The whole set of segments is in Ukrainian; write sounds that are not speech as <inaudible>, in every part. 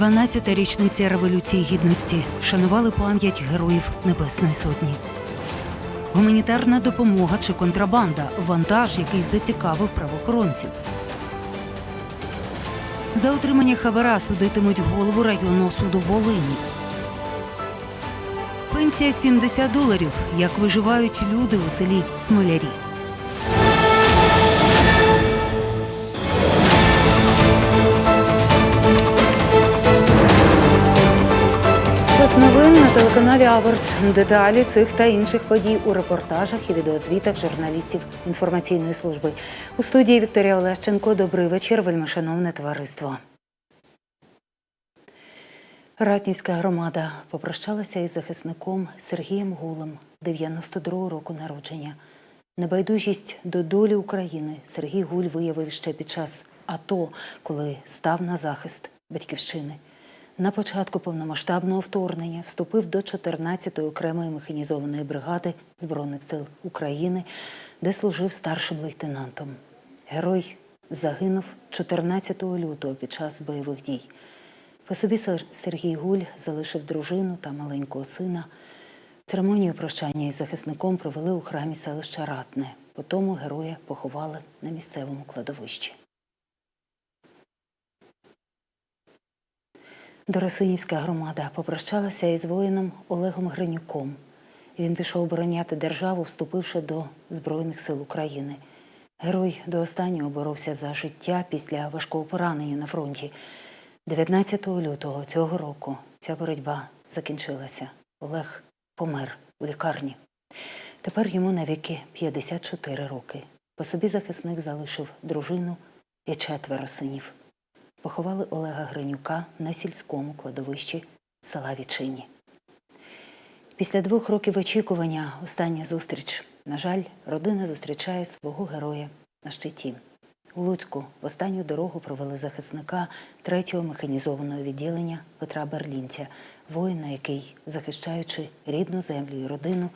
12-та річниця Революції Гідності вшанували пам'ять героїв Небесної Сотні. Гуманітарна допомога чи контрабанда вантаж, який зацікавив правоохоронців. За отримання хабара судитимуть голову районного суду Волині. Пенсія 70 доларів. Як виживають люди у селі Смолярі. Телеканалі Аверс. Деталі цих та інших подій у репортажах і відеозвітах журналістів інформаційної служби. У студії Вікторія Олещенко. Добрий вечір, вельмишановне товариство. Ратнівська громада попрощалася із захисником Сергієм Гулем, 92-го року народження. Небайдужість до долі України Сергій Гуль виявив ще під час АТО, коли став на захист батьківщини. На початку повномасштабного вторгнення вступив до 14-ї окремої механізованої бригади Збройних сил України, де служив старшим лейтенантом. Герой загинув 14 лютого під час бойових дій. По собі Сергій Гуль залишив дружину та маленького сина. Церемонію прощання із захисником провели у храмі селища Ратне. Потому героя поховали на місцевому кладовищі. Доросинівська громада попрощалася із воїном Олегом Гринюком. Він пішов обороняти державу, вступивши до Збройних сил України. Герой до останнього боровся за життя після важкого поранення на фронті. 19 лютого цього року ця боротьба закінчилася. Олег помер у лікарні. Тепер йому навіки 54 роки. По собі захисник залишив дружину і четверо синів. Поховали Олега Гринюка на сільському кладовищі села Вічині. Після двох років очікування остання зустріч. На жаль, родина зустрічає свого героя на щиті. У Луцьку в останню дорогу провели захисника 3-го механізованого відділення Петра Берлінця, воїна, який, захищаючи рідну землю і родину,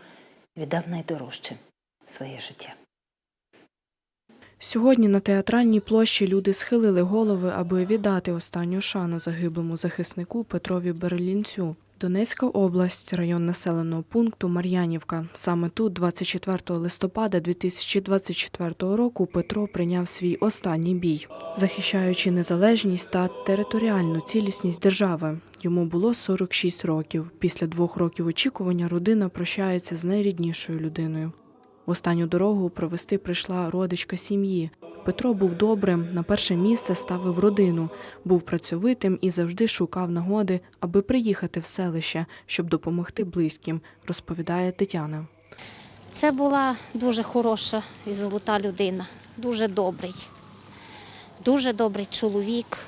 віддав найдорожче своє життя. Сьогодні на театральній площі люди схилили голови, аби віддати останню шану загиблому захиснику Петрові Берлінцю. Донецька область, район населеного пункту Мар'янівка. Саме тут, 24 листопада 2024 року, Петро прийняв свій останній бій, захищаючи незалежність та територіальну цілісність держави. Йому було 46 років. Після двох років очікування родина прощається з найріднішою людиною. В останню дорогу провести прийшла родичка сім'ї. Петро був добрим, на перше місце ставив родину, був працьовитим і завжди шукав нагоди, аби приїхати в селище, щоб допомогти близьким, розповідає Тетяна. Це була дуже хороша і золота людина, дуже добрий, дуже добрий чоловік,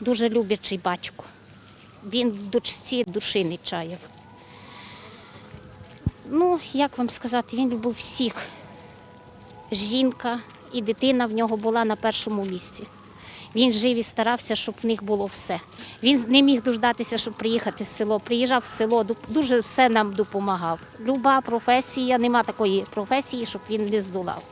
дуже люблячий батько. Він в дочці душі не чаяв. Ну, як вам сказати, він любив всіх. Жінка і дитина в нього була на першому місці. Він жив і старався, щоб в них було все. Він не міг дождатися, щоб приїхати в село. Приїжджав в село, дуже все нам допомагав. Люба професія, нема такої професії, щоб він не здолав.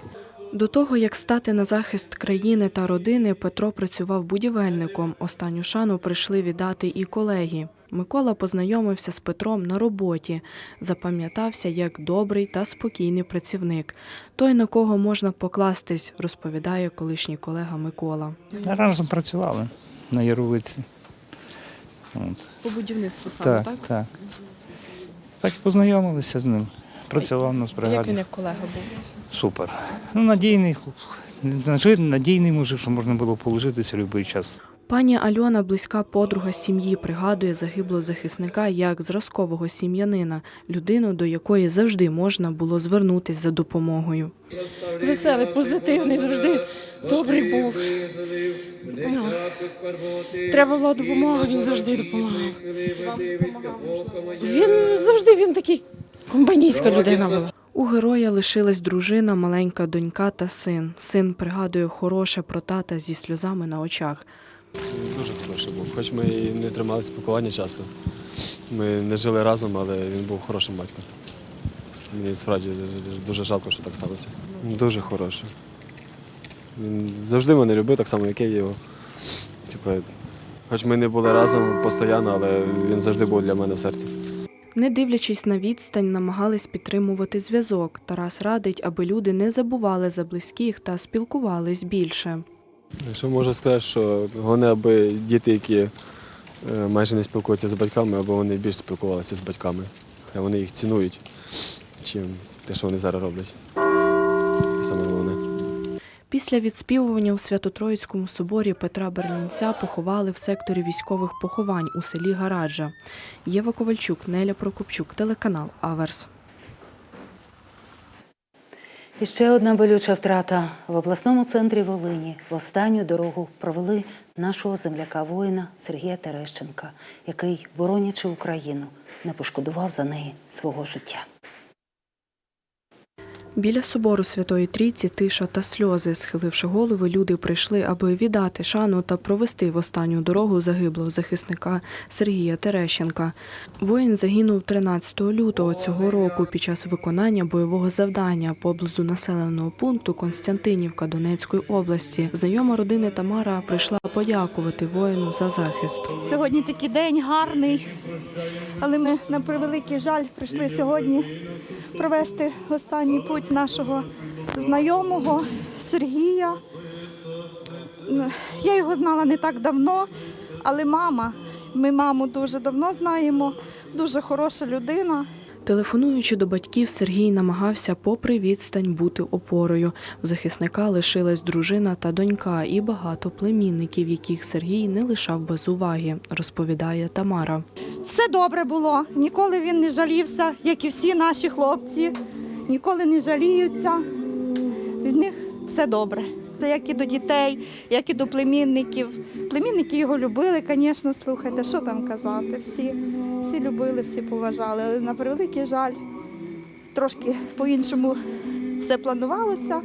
До того, як стати на захист країни та родини, Петро працював будівельником. Останню шану прийшли віддати і колеги. Микола познайомився з Петром на роботі, запам'ятався як добрий та спокійний працівник. Той, на кого можна покластись, розповідає колишній колега Микола. Разом працювали на Яровиці. По будівництву саме, Так, так, так. Так і познайомилися з ним. Працював на бригаді. як він як колега був? Супер. Ну, надійний. Надійний мужик, що можна було положитися в будь-який час. Пані Альона, близька подруга сім'ї, пригадує загиблого захисника як зразкового сім'янина, людину, до якої завжди можна було звернутися за допомогою. веселий, позитивний, завжди добрий був. Ну, Треба була допомога, він завжди допомагав. Він завжди він такий компанійська людина була. У героя лишилась дружина, маленька донька та син. Син пригадує хороше про тата зі сльозами на очах. Дуже хороший був, хоч ми і не тримали спілкування часто. Ми не жили разом, але він був хорошим батьком. Мені справді дуже- жалко, що так сталося. Дуже хороший. Він завжди мене любив, так само, як я його. Типу, Хоч ми не були разом постійно, але він завжди був для мене в серці. Не дивлячись на відстань, намагались підтримувати зв'язок. Тарас радить, аби люди не забували за близьких та спілкувались більше. Що можу сказати, що головне, аби діти, які е, майже не спілкуються з батьками, аби вони більш спілкувалися з батьками. Хай вони їх цінують, чим те, що вони зараз роблять. Це саме головне. Після відспівування у Свято-Троїцькому соборі Петра Берлінця поховали в секторі військових поховань у селі Гараджа. Єва Ковальчук, Неля Прокопчук, телеканал Аверс. І ще одна болюча втрата в обласному центрі Волині. В останню дорогу провели нашого земляка-воїна Сергія Терещенка, який, боронячи Україну, не пошкодував за неї свого життя. Біля собору Святої Трійці тиша та сльози. Схиливши голови, люди прийшли, аби віддати шану та провести в останню дорогу загиблого захисника Сергія Терещенка. Воїн загинув 13 лютого цього року під час виконання бойового завдання поблизу населеного пункту Константинівка Донецької області. Знайома родини Тамара прийшла подякувати воїну за захист. Сьогодні такий день гарний, але ми на превеликий жаль прийшли сьогодні провести останній путь нашого знайомого Сергія. Я його знала не так давно, але мама, ми маму дуже давно знаємо, дуже хороша людина. Телефонуючи до батьків, Сергій намагався, попри відстань, бути опорою. В захисника лишилась дружина та донька і багато племінників, яких Сергій не лишав без уваги, розповідає Тамара. Все добре було, ніколи він не жалівся, як і всі наші хлопці, ніколи не жаліються. Від них все добре. Це як і до дітей, як і до племінників. Племінники його любили, звісно, слухайте, що там казати. Всі, всі любили, всі поважали. Але на превеликий жаль, трошки по-іншому все планувалося,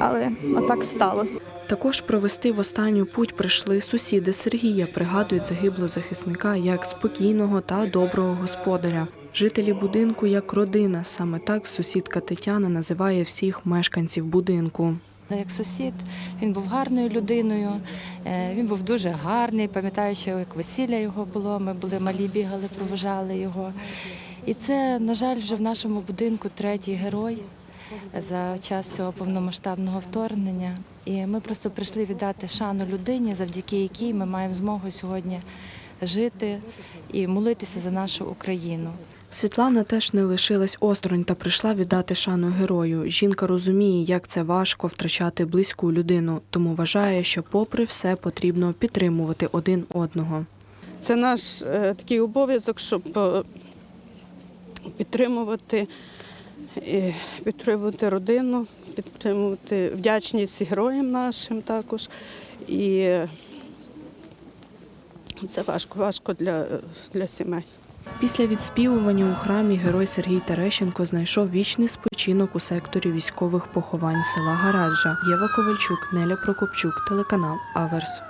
але отак сталося. Також провести в останню путь прийшли сусіди Сергія, пригадують загиблого захисника як спокійного та доброго господаря. Жителі будинку як родина. Саме так сусідка Тетяна називає всіх мешканців будинку. Як сусід, він був гарною людиною, е, він був дуже гарний. Пам'ятаю, що як весілля його було, ми були малі, бігали, проважали його. І це, на жаль, вже в нашому будинку третій герой за час цього повномасштабного вторгнення. І ми просто прийшли віддати шану людині, завдяки якій ми маємо змогу сьогодні жити і молитися за нашу Україну. Світлана теж не лишилась осторонь та прийшла віддати шану герою. Жінка розуміє, як це важко втрачати близьку людину, тому вважає, що, попри все, потрібно підтримувати один одного. Це наш е, такий обов'язок, щоб е, підтримувати, і підтримувати родину, підтримувати вдячність героям нашим також. І е, це важко, важко для, для сімей. Після відспівування у храмі герой Сергій Терещенко знайшов вічний спочинок у секторі військових поховань села Гараджа. Єва Ковальчук, Неля Прокопчук, телеканал Аверс.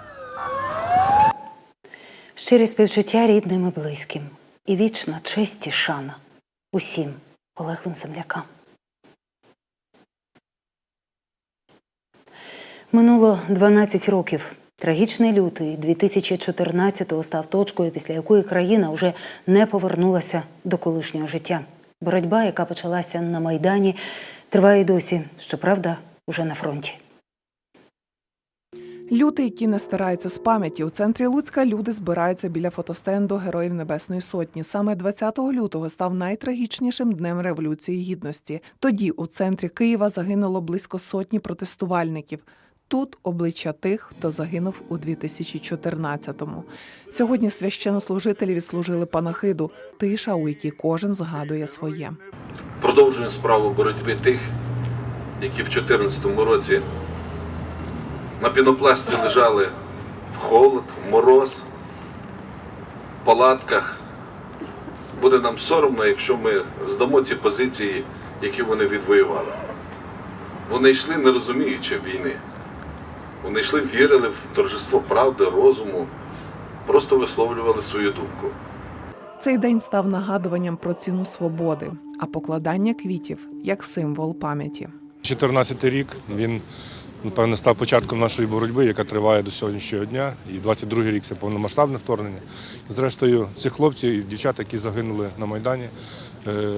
Щирі співчуття рідним і близьким. І вічна честь і шана усім полеглим землякам. Минуло 12 років. Трагічний лютий 2014-го став точкою, після якої країна вже не повернулася до колишнього життя. Боротьба, яка почалася на Майдані, триває досі, щоправда, уже на фронті. Люди, які не стараються з пам'яті, у центрі Луцька люди збираються біля фотостенду Героїв Небесної Сотні. Саме 20 лютого став найтрагічнішим днем революції гідності. Тоді у центрі Києва загинуло близько сотні протестувальників. Тут обличчя тих, хто загинув у 2014-му. Сьогодні священнослужителі відслужили панахиду, тиша, у якій кожен згадує своє. Продовжуємо справу боротьби тих, які в 2014 році на пінопласті лежали в холод, в мороз, в палатках. Буде нам соромно, якщо ми здамо ці позиції, які вони відвоювали. Вони йшли, не розуміючи війни. Вони йшли, вірили в торжество правди, розуму, просто висловлювали свою думку. Цей день став нагадуванням про ціну свободи, а покладання квітів як символ пам'яті. 14 рік він напевно став початком нашої боротьби, яка триває до сьогоднішнього дня. І 22 рік це повномасштабне вторгнення. Зрештою, ці хлопці і дівчата, які загинули на Майдані, е,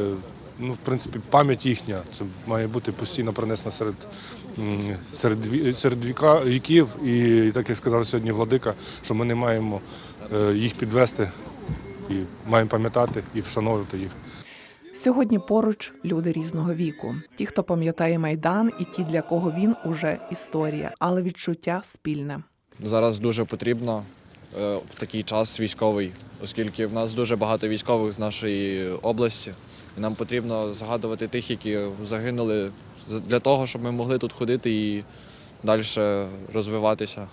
ну, в принципі, пам'ять їхня це має бути постійно пронесена серед, серед, серед віка, віків. І так як сказав сьогодні Владика, що ми не маємо е, їх підвести і маємо пам'ятати і вшановувати їх. Сьогодні поруч люди різного віку. Ті, хто пам'ятає майдан, і ті, для кого він уже історія, але відчуття спільне. зараз дуже потрібно е, в такий час військовий, оскільки в нас дуже багато військових з нашої області. І нам потрібно згадувати тих, які загинули для того, щоб ми могли тут ходити і далі розвиватися.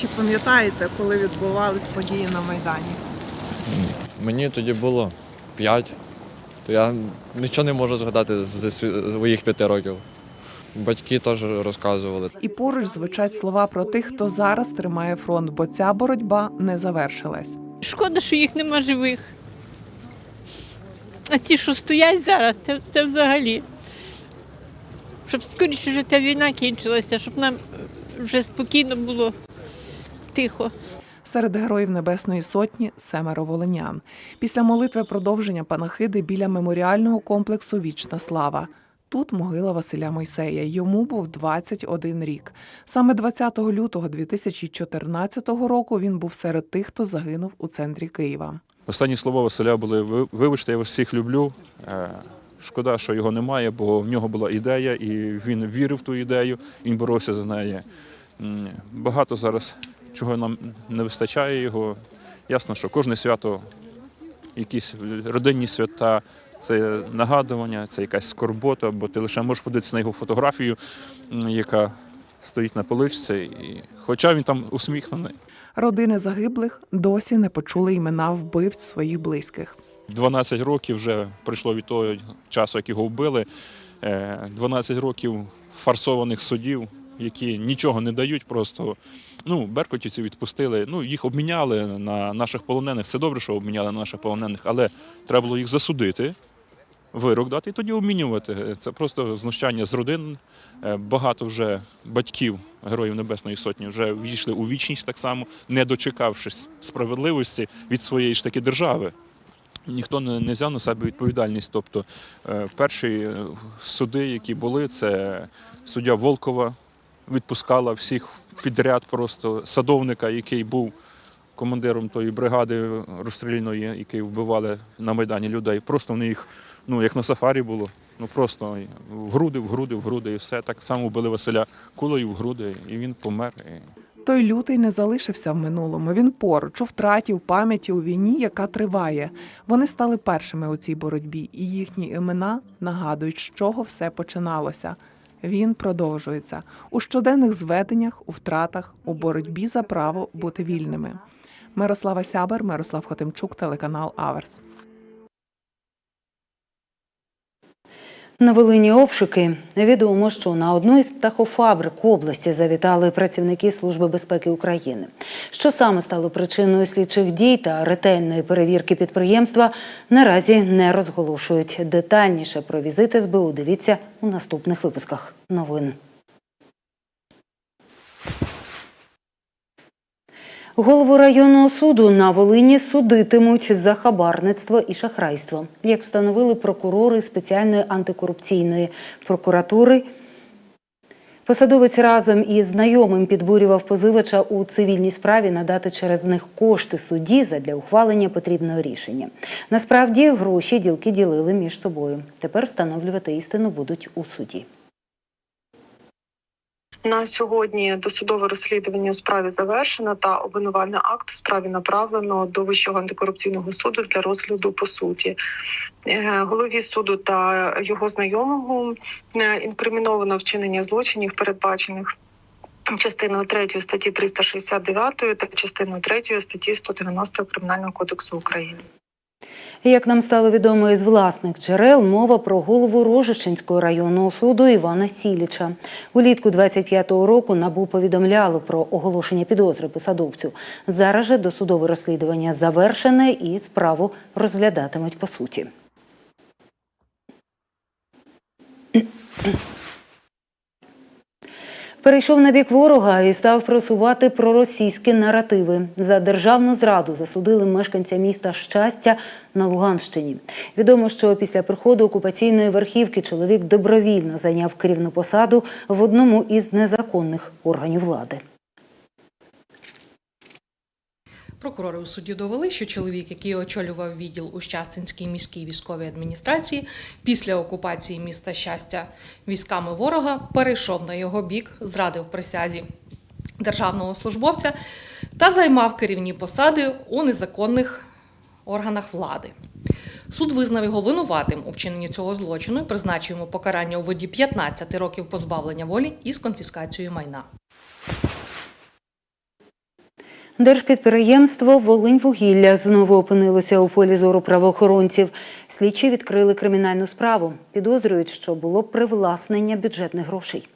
Чи пам'ятаєте, коли відбувались події на Майдані? Мені тоді було 5, то я нічого не можу згадати зі своїх п'яти років. Батьки теж розказували. І поруч звучать слова про тих, хто зараз тримає фронт, бо ця боротьба не завершилась. Шкода, що їх нема живих. А ті, що стоять зараз, це, це взагалі. Щоб скоріше вже ця війна кінчилася, щоб нам вже спокійно було тихо. Серед героїв Небесної Сотні семеро волинян. Після молитви продовження панахиди біля меморіального комплексу Вічна слава. Тут могила Василя Мойсея. Йому був 21 рік. Саме 20 лютого 2014 року він був серед тих, хто загинув у центрі Києва. Останні слова Василя були «Ви- вибачте, я вас всіх люблю. Шкода, що його немає, бо в нього була ідея, і він вірив в ту ідею, він боровся за неї. Багато зараз чого нам не вистачає його. Ясно, що кожне свято, якісь родинні свята, це нагадування, це якась скорбота, бо ти лише можеш подивитися на його фотографію, яка стоїть на поличці, і хоча він там усміхнений. Родини загиблих досі не почули імена вбивць своїх близьких. 12 років вже пройшло від того часу, як його вбили. Е, 12 років фарсованих судів, які нічого не дають, просто ну, беркутівців відпустили. Ну, їх обміняли на наших полонених. Це добре, що обміняли на наших полонених, але треба було їх засудити. Вирок дати і тоді обмінювати. Це просто знущання з родин. Е, Багато вже батьків Героїв Небесної Сотні вже війшли у вічність так само, не дочекавшись справедливості від своєї ж таки держави ніхто не, взяв на себе відповідальність. Тобто е, перші е, суди, які були, це суддя Волкова відпускала всіх підряд, просто садовника, який був командиром тої бригади розстрільної, які вбивали на Майдані людей. Просто в них, ну як на сафарі було. Ну просто в груди, в груди, в груди, і все. Так само вбили Василя кулею в груди, і він помер. Той лютий не залишився в минулому. Він поруч у втраті, у пам'яті, у війні, яка триває. Вони стали першими у цій боротьбі, і їхні імена нагадують, з чого все починалося. Він продовжується у щоденних зведеннях, у втратах, у боротьбі за право бути вільними. Мирослава Сябер, Мирослав Хотимчук, телеканал Аверс. На Волині обшуки відомо, що на одну із птахофабрик області завітали працівники Служби безпеки України. Що саме стало причиною слідчих дій та ретельної перевірки підприємства, наразі не розголошують. Детальніше про візити СБУ дивіться у наступних випусках новин. Голову районного суду на Волині судитимуть за хабарництво і шахрайство. Як встановили прокурори спеціальної антикорупційної прокуратури, посадовець разом із знайомим підбурював позивача у цивільній справі надати через них кошти судді задля ухвалення потрібного рішення. Насправді гроші ділки ділили між собою. Тепер встановлювати істину будуть у суді. На сьогодні досудове розслідування у справі завершено та обвинувальний акт у справі направлено до Вищого антикорупційного суду для розгляду по суті. Е, Голові суду та його знайомому е, інкриміновано вчинення злочинів, передбачених частиною 3 статті 369 та частиною 3 статті 190 Кримінального кодексу України. Як нам стало відомо із власних джерел, мова про голову Рожичинського районного суду Івана Сіліча. Улітку 25-го року НАБУ повідомляло про оголошення підозри посадовцю. Зараз же досудове розслідування завершене і справу розглядатимуть по суті. Перейшов на бік ворога і став просувати проросійські наративи. За державну зраду засудили мешканця міста Щастя на Луганщині. Відомо, що після приходу окупаційної верхівки чоловік добровільно зайняв керівну посаду в одному із незаконних органів влади. Прокурори у суді довели, що чоловік, який очолював відділ у Щастинській міській військовій адміністрації, після окупації міста Щастя військами ворога перейшов на його бік, зрадив присязі державного службовця та займав керівні посади у незаконних органах влади. Суд визнав його винуватим у вчиненні цього злочину і призначив йому покарання у виді 15 років позбавлення волі із конфіскацією майна. Держпідприємство Волиньвугілля знову опинилося у полі зору правоохоронців. Слідчі відкрили кримінальну справу. Підозрюють, що було привласнення бюджетних грошей.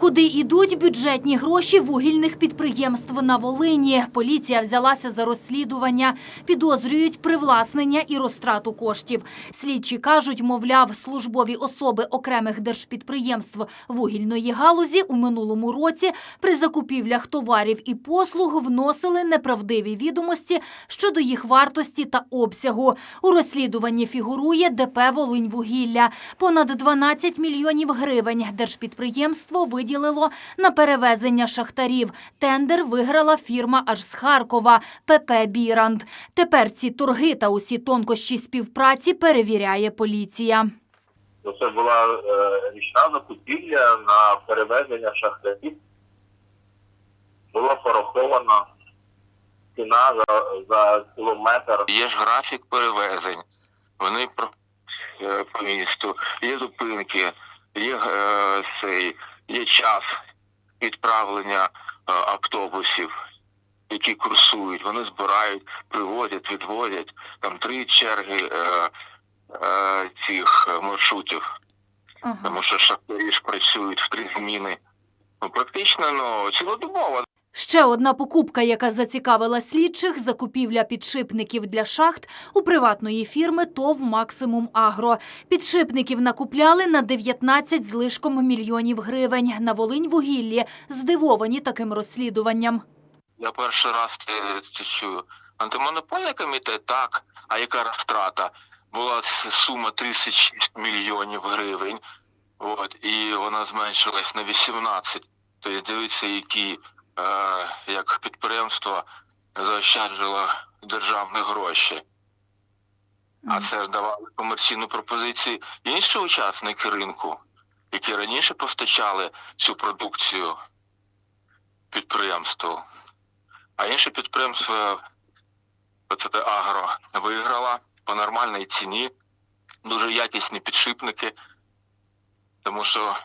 Куди йдуть бюджетні гроші вугільних підприємств на Волині? Поліція взялася за розслідування. Підозрюють привласнення і розтрату коштів. Слідчі кажуть, мовляв, службові особи окремих держпідприємств вугільної галузі у минулому році при закупівлях товарів і послуг вносили неправдиві відомості щодо їх вартості та обсягу. У розслідуванні фігурує ДП «Волиньвугілля». Понад 12 мільйонів гривень держпідприємство виділило на перевезення шахтарів. Тендер виграла фірма аж з Харкова ПП «Бірант». Тепер ці торги та усі тонкощі співпраці перевіряє поліція. Це була е, річна закупівля на перевезення шахтарів. Була порахована ціна за, за кілометр. Є ж графік перевезень. Вони про- е, по місту, є зупинки, є е, цей, є час відправлення е, автобусів, які курсують. Вони збирають, привозять, відвозять. Там три черги е, е, цих маршрутів. Тому що шахтарі ж працюють в три зміни. Ну, практично ну, цілодобово. Ще одна покупка, яка зацікавила слідчих – закупівля підшипників для шахт у приватної фірми ТОВ «Максимум Агро». Підшипників накупляли на 19 з лишком мільйонів гривень. На Волиньвугіллі здивовані таким розслідуванням. Я перший раз це, це чую. Антимонопольний комітет так. А яка розтрата? Була сума 36 мільйонів гривень. От, і вона зменшилась на 18. Тобто дивіться, які е, як підприємство заощаджувало державні гроші. А це ж давали комерційну пропозицію інші учасники ринку, які раніше постачали цю продукцію підприємству. А інше підприємство ПЦТ Агро виграло по нормальній ціні, дуже якісні підшипники, тому що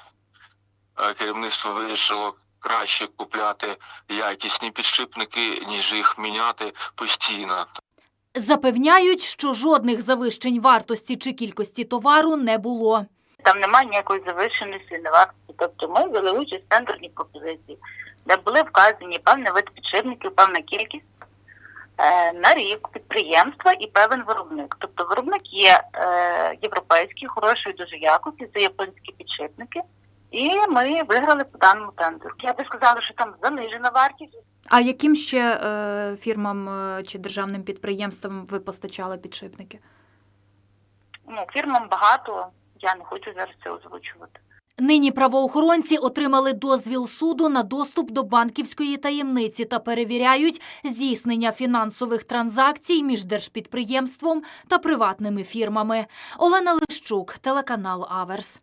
е, керівництво вирішило краще купляти якісні підшипники, ніж їх міняти постійно. Запевняють, що жодних завищень вартості чи кількості товару не було. Там немає ніякої завищеності на вартості. Тобто ми взяли участь в тендерній пропозиції, де були вказані певний вид підшипників, певна кількість е, на рік підприємства і певен виробник. Тобто виробник є е, європейський, хорошої дуже якості, це японські підшипники. І ми виграли по даному тендеру. Я би сказала, що там занижена вартість. А яким ще е, фірмам е, чи державним підприємствам ви постачали підшипники? Ну, фірмам багато, я не хочу зараз це озвучувати. Нині правоохоронці отримали дозвіл суду на доступ до банківської таємниці та перевіряють здійснення фінансових транзакцій між держпідприємством та приватними фірмами. Олена Лищук, телеканал Аверс.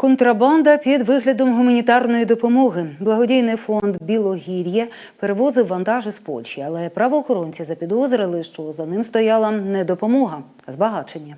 Контрабанда під виглядом гуманітарної допомоги. Благодійний фонд Білогір'я перевозив вантажі з Польщі, але правоохоронці запідозрили, що за ним стояла не допомога, а збагачення.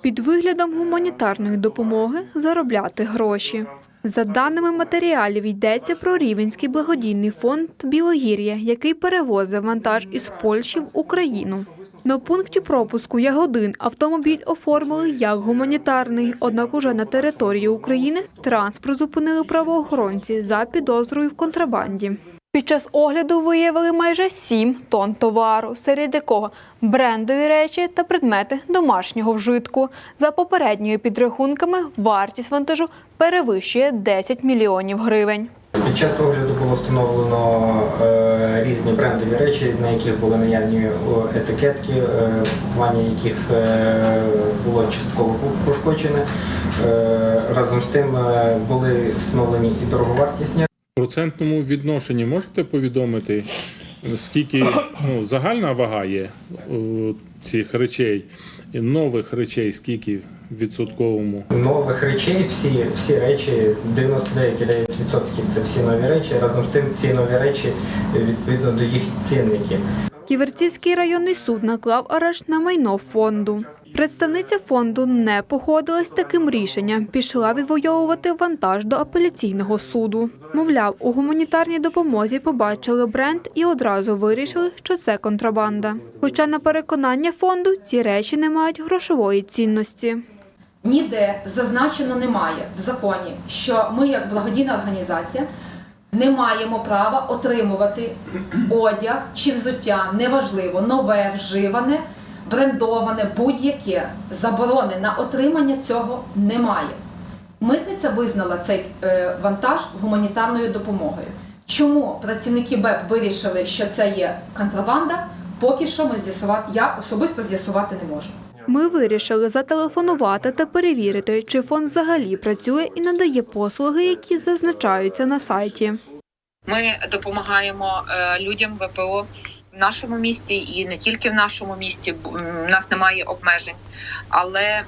Під виглядом гуманітарної допомоги заробляти гроші. За даними матеріалів, йдеться про Рівенський благодійний фонд Білогір'я, який перевозив вантаж із Польщі в Україну. На пункті пропуску Ягодин автомобіль оформили як гуманітарний, однак уже на території України транспорт зупинили правоохоронці за підозрою в контрабанді. Під час огляду виявили майже 7 тонн товару, серед якого брендові речі та предмети домашнього вжитку. За попередніми підрахунками, вартість вантажу перевищує 10 мільйонів гривень. Під час огляду було встановлено е, різні брендові речі, на яких були наявні етикетки, е, пакування яких е, було частково пошкоджене. Е, разом з тим е, були встановлені і дороговартісні процентному відношенні можете повідомити, скільки ну, загальна вага є цих речей, нових речей, скільки відсотковому? нових речей. Всі, всі речі, 99,9% це всі нові речі. Разом з тим ці нові речі відповідно до їх цінників. Ківерцівський районний суд наклав арешт на майно фонду. Представниця фонду не погодилась з таким рішенням, пішла відвоювати вантаж до апеляційного суду. Мовляв, у гуманітарній допомозі побачили бренд і одразу вирішили, що це контрабанда. Хоча на переконання фонду ці речі не мають грошової цінності. Ніде зазначено немає в законі, що ми, як благодійна організація, не маємо права отримувати одяг чи взуття, неважливо, нове, вживане, брендоване, будь-яке. Заборони на отримання цього немає. Митниця визнала цей е, вантаж гуманітарною допомогою. Чому працівники БЕП вирішили, що це є контрабанда? Поки що ми з'ясувати, я особисто з'ясувати не можу. Ми вирішили зателефонувати та перевірити, чи фонд взагалі працює і надає послуги, які зазначаються на сайті. Ми допомагаємо е, людям ВПО в нашому місті і не тільки в нашому місті. У нас немає обмежень, але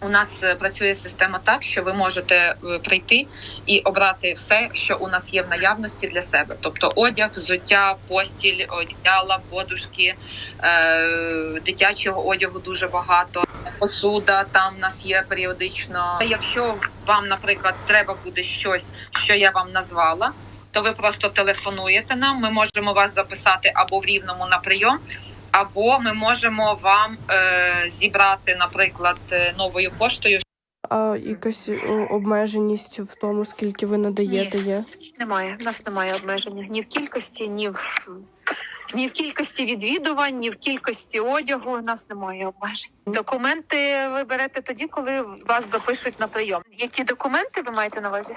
у нас е, працює система так, що ви можете е, прийти і обрати все, що у нас є в наявності для себе, тобто одяг, взуття, постіль, одіяла, подушки, е, дитячого одягу дуже багато, посуда там в нас є періодично. Якщо вам, наприклад, треба буде щось, що я вам назвала, то ви просто телефонуєте нам. Ми можемо вас записати або в рівному на прийом, або ми можемо вам е, зібрати, наприклад, е, новою поштою. А якась обмеженість в тому, скільки ви надаєте, є? Немає. У нас немає обмеження ні в кількості, ні в ні в кількості відвідувань, ні в кількості одягу. У нас немає обмежень. Документи ви берете тоді, коли вас запишуть на прийом. Які документи ви маєте на увазі?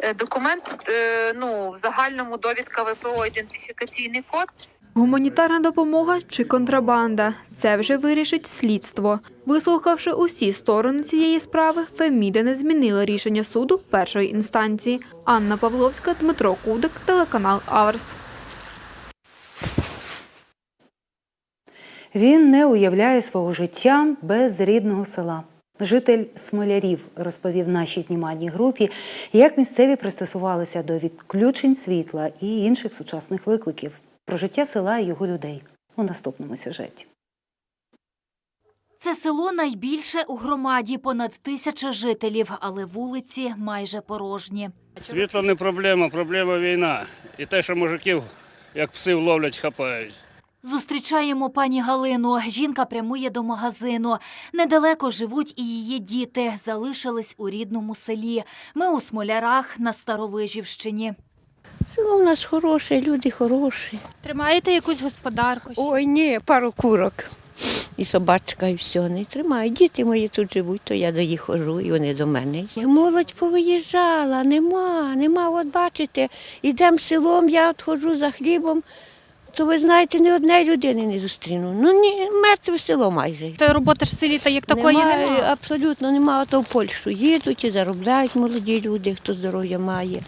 Е, Документ е, ну в загальному довідка ВПО ідентифікаційний код. Гуманітарна допомога чи контрабанда це вже вирішить слідство. Вислухавши усі сторони цієї справи, Феміда не змінила рішення суду першої інстанції. Анна Павловська, Дмитро Кудик, телеканал Аверс. Він не уявляє свого життя без рідного села. Житель Смолярів розповів нашій знімальній групі, як місцеві пристосувалися до відключень світла і інших сучасних викликів про життя села і його людей у наступному сюжеті. Це село найбільше у громаді, понад тисяча жителів, але вулиці майже порожні. Світло не проблема, проблема війна. І те, що мужиків, як псів ловлять, хапають. Зустрічаємо пані Галину. Жінка прямує до магазину. Недалеко живуть і її діти. Залишились у рідному селі. Ми у Смолярах на Старовижівщині. Село у нас хороше, люди хороші. Тримаєте якусь господарку? Ой, ні, пару курок. І собачка, і все. Не тримаю. Діти мої тут живуть, то я до їх хожу, і вони до мене. Молодь повиїжджала, нема, нема. От бачите, йдемо селом, я от ходжу за хлібом, то ви знаєте, ні однієї людини не зустріну. Ну ні, мертве село майже. Та роботи ж в селі та як такої немає, немає. Абсолютно немає. А То в Польщу їдуть і заробляють молоді люди, хто здоров'я має.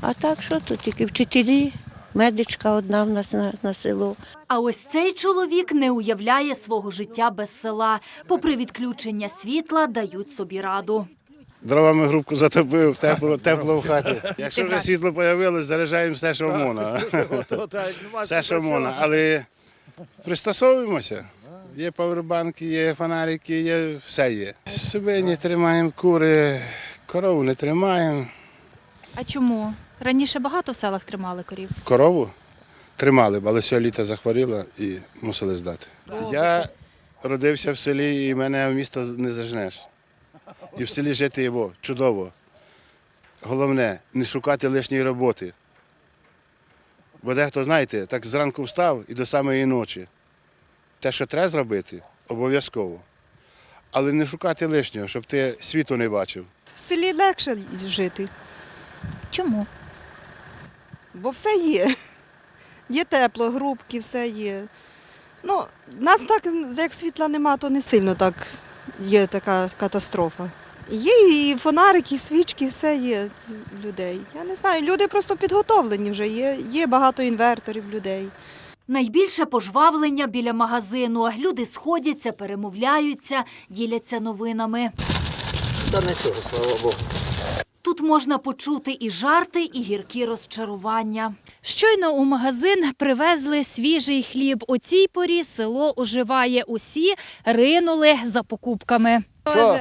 А так що тут тільки вчителі, медичка одна в нас на, на село. А ось цей чоловік не уявляє свого життя без села. Попри відключення світла, дають собі раду. Дровами грубку затопив, тепло, тепло в хаті. Якщо вже світло з'явилось, заряджаємо все, що можна. <laughs> Все, що можна. Але пристосовуємося. Є павербанки, є фонарики, є все є. Свині тримаємо, кури, корову не тримаємо. А чому? Раніше багато в селах тримали корів. Корову тримали, б, але цього літа захворіла і мусили здати. Я родився в селі і мене в місто не зажнеш. І в селі жити його чудово. Головне не шукати лишньої роботи. Бо дехто, знаєте, так зранку встав і до самої ночі. Те, що треба зробити, обов'язково. Але не шукати лишнього, щоб ти світу не бачив. В селі легше жити. Чому? Бо все є. Є тепло, грубки, все є. Ну, нас так, як світла нема, то не сильно так є така катастрофа. Є і фонарики, і свічки, все є людей. Я не знаю, люди просто підготовлені вже, є, є багато інверторів людей. Найбільше пожвавлення біля магазину. Люди сходяться, перемовляються, діляться новинами. Та нічого, слава Богу. Тут можна почути і жарти, і гіркі розчарування. Щойно у магазин привезли свіжий хліб. У цій порі село оживає. Усі ринули за покупками. Що?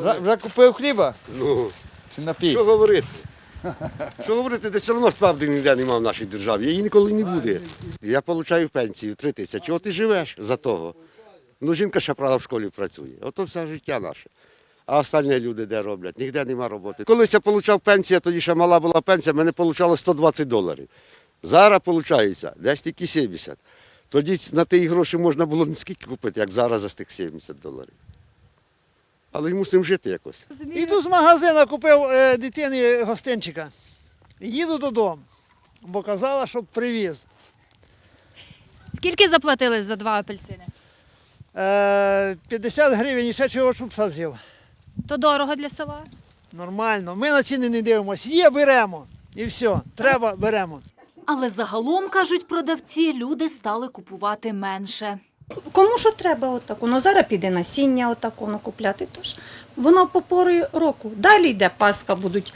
Вже, вже купив хліба? Ну, Чи напій? що говорити? Що говорити, де все одно правди ніде немає в нашій державі. Її ніколи не буде. Я отримую пенсію 3 тисячі. От ти живеш за того. Ну, жінка ще правда в школі працює. Ото все життя наше. А останні люди де роблять? Ніде нема роботи. Колись я отримав пенсію, тоді ще мала була пенсія, мене отримало 120 доларів. Зараз виходить десь тільки 70. Тоді на ті гроші можна було не скільки купити, як зараз за тих 70 доларів. Але й мусимо жити якось. Іду з магазину, купив е, дитині гостинчика. Їду додому, бо казала, щоб привіз. Скільки заплатили за два апельсини? Е, 50 гривень і ще чого чупса взяв. То дорого для села. Нормально. Ми на ціни не дивимося. Є, беремо. І все. Треба, беремо. Але загалом, кажуть продавці, люди стали купувати менше. Кому що треба отаку? Ну зараз піде насіння отаку ну, купляти. Тож воно по порі року. Далі йде Пасха, будуть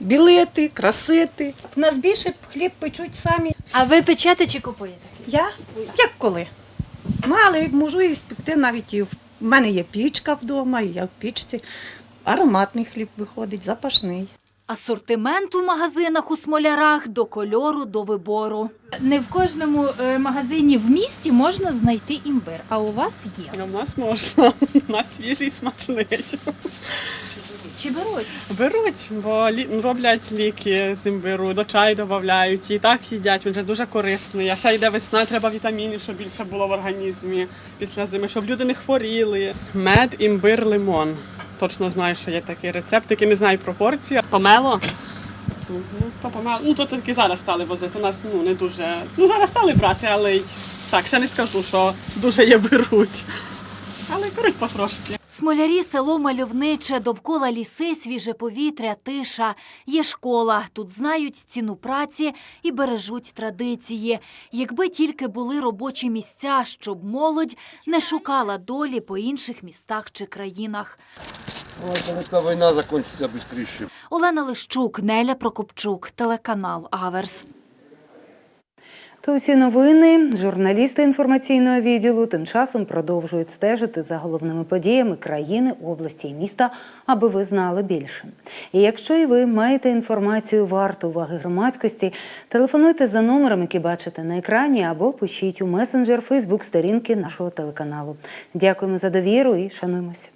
білити, красити. У нас більше хліб печуть самі. А ви печете чи купуєте? Я? Як коли? Але можу і спекти навіть і в мене є пічка вдома, і я в пічці. Ароматний хліб виходить, запашний. Асортимент у магазинах у смолярах до кольору, до вибору. Не в кожному е, магазині в місті можна знайти імбир, а у вас є. У нас можна, <laughs> у нас свіжий смачний. Чи беруть? Беруть, бо лі- роблять ліки з імбиру, до чаю додають, і так їдять, він же дуже корисний. А ще йде весна, треба вітамінів, щоб більше було в організмі після зими, щоб люди не хворіли. Мед, імбир, лимон. Точно знаю, що є такий рецепт, який не знаю пропорції. Помело. То помело. Ну, то тільки зараз стали возити. У нас ну, не дуже. Ну, зараз стали брати, але й так, ще не скажу, що дуже є беруть. Але беруть потрошки. Смолярі село мальовниче, довкола ліси, свіже повітря, тиша. Є школа. Тут знають ціну праці і бережуть традиції. Якби тільки були робочі місця, щоб молодь не шукала долі по інших містах чи країнах. Ой, та війна закінчиться швидше. Олена Лищук, Неля Прокопчук, телеканал Аверс. То всі новини. Журналісти інформаційного відділу тим часом продовжують стежити за головними подіями країни, області і міста, аби ви знали більше. І якщо і ви маєте інформацію варту уваги громадськості, телефонуйте за номером, який бачите на екрані, або пишіть у месенджер Фейсбук сторінки нашого телеканалу. Дякуємо за довіру і шануємося.